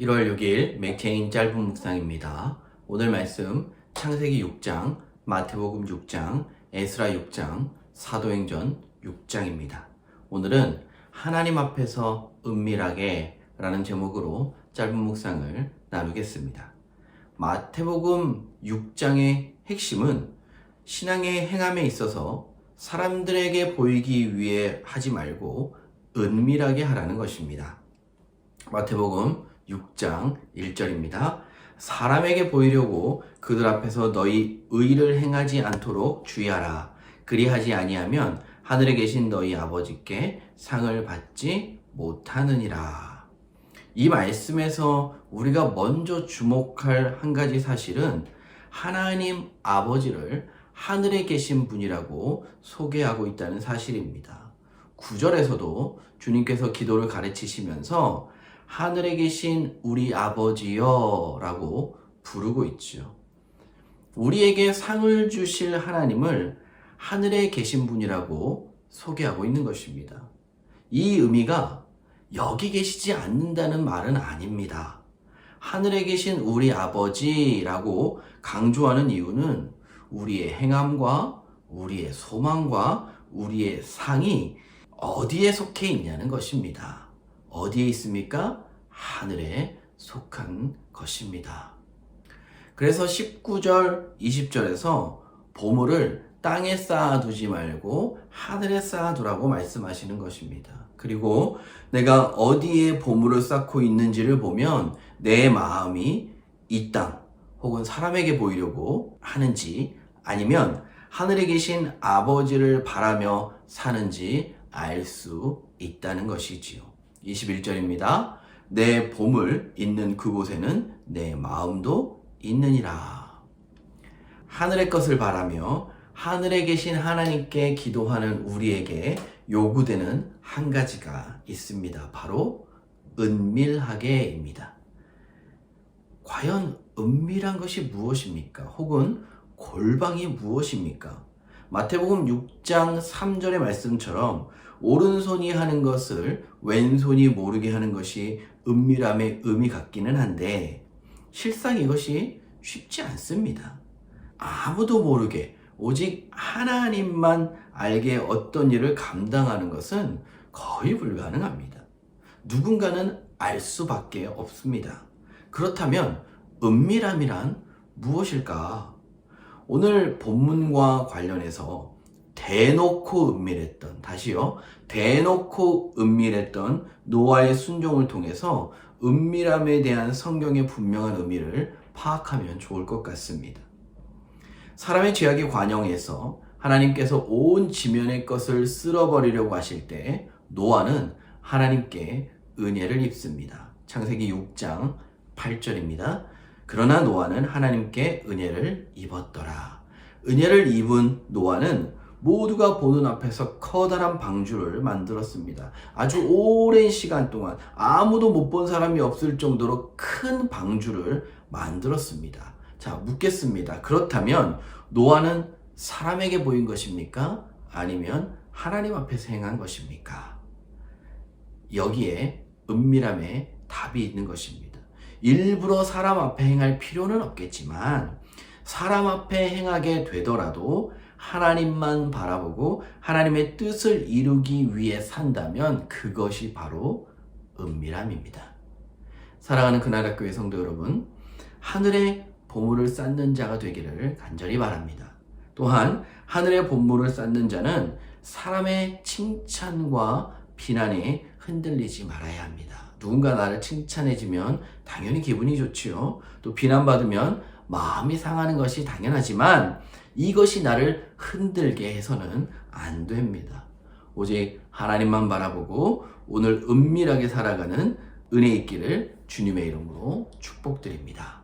1월 6일 맥케인 짧은 묵상입니다. 오늘 말씀 창세기 6장, 마태복음 6장, 에스라 6장, 사도행전 6장입니다. 오늘은 하나님 앞에서 은밀하게 라는 제목으로 짧은 묵상을 나누겠습니다. 마태복음 6장의 핵심은 신앙의 행함에 있어서 사람들에게 보이기 위해 하지 말고 은밀하게 하라는 것입니다. 마태복음 6장 1절입니다. 사람에게 보이려고 그들 앞에서 너희 의를 행하지 않도록 주의하라. 그리하지 아니하면 하늘에 계신 너희 아버지께 상을 받지 못하느니라. 이 말씀에서 우리가 먼저 주목할 한 가지 사실은 하나님 아버지를 하늘에 계신 분이라고 소개하고 있다는 사실입니다. 9절에서도 주님께서 기도를 가르치시면서 하늘에 계신 우리 아버지여 라고 부르고 있죠. 우리에게 상을 주실 하나님을 하늘에 계신 분이라고 소개하고 있는 것입니다. 이 의미가 여기 계시지 않는다는 말은 아닙니다. 하늘에 계신 우리 아버지라고 강조하는 이유는 우리의 행함과 우리의 소망과 우리의 상이 어디에 속해 있냐는 것입니다. 어디에 있습니까? 하늘에 속한 것입니다. 그래서 19절, 20절에서 보물을 땅에 쌓아두지 말고 하늘에 쌓아두라고 말씀하시는 것입니다. 그리고 내가 어디에 보물을 쌓고 있는지를 보면 내 마음이 이 땅 혹은 사람에게 보이려고 하는지 아니면 하늘에 계신 아버지를 바라며 사는지 알 수 있다는 것이지요. 21절입니다. 내 보물 있는 그곳에는 내 마음도 있느니라. 하늘의 것을 바라며 하늘에 계신 하나님께 기도하는 우리에게 요구되는 한 가지가 있습니다. 바로 은밀하게입니다. 과연 은밀한 것이 무엇입니까? 혹은 골방이 무엇입니까? 마태복음 6장 3절의 말씀처럼 오른손이 하는 것을 왼손이 모르게 하는 것이 은밀함의 의미 같기는 한데 실상 이것이 쉽지 않습니다. 아무도 모르게 오직 하나님만 알게 어떤 일을 감당하는 것은 거의 불가능합니다. 누군가는 알 수밖에 없습니다. 그렇다면 은밀함이란 무엇일까? 오늘 본문과 관련해서 대놓고 은밀했던, 다시요, 대놓고 은밀했던 노아의 순종을 통해서 은밀함에 대한 성경의 분명한 의미를 파악하면 좋을 것 같습니다. 사람의 죄악의 관영에서 하나님께서 온 지면의 것을 쓸어버리려고 하실 때 노아는 하나님께 은혜를 입습니다. 창세기 6장 8절입니다. 그러나 노아는 하나님께 은혜를 입었더라. 은혜를 입은 노아는 모두가 보는 앞에서 커다란 방주를 만들었습니다. 아주 오랜 시간 동안 아무도 못 본 사람이 없을 정도로 큰 방주를 만들었습니다. 자, 묻겠습니다. 그렇다면 노아는 사람에게 보인 것입니까? 아니면 하나님 앞에서 행한 것입니까? 여기에 은밀함에 답이 있는 것입니다. 일부러 사람 앞에 행할 필요는 없겠지만 사람 앞에 행하게 되더라도 하나님만 바라보고 하나님의 뜻을 이루기 위해 산다면 그것이 바로 은밀함입니다. 사랑하는 그날학교의 성도 여러분, 하늘에 보물을 쌓는 자가 되기를 간절히 바랍니다. 또한 하늘의 보물을 쌓는 자는 사람의 칭찬과 비난에 흔들리지 말아야 합니다. 누군가 나를 칭찬해주면 당연히 기분이 좋지요. 또 비난받으면 마음이 상하는 것이 당연하지만 이것이 나를 흔들게 해서는 안 됩니다. 오직 하나님만 바라보고 오늘 은밀하게 살아가는 은혜 있기를 주님의 이름으로 축복드립니다.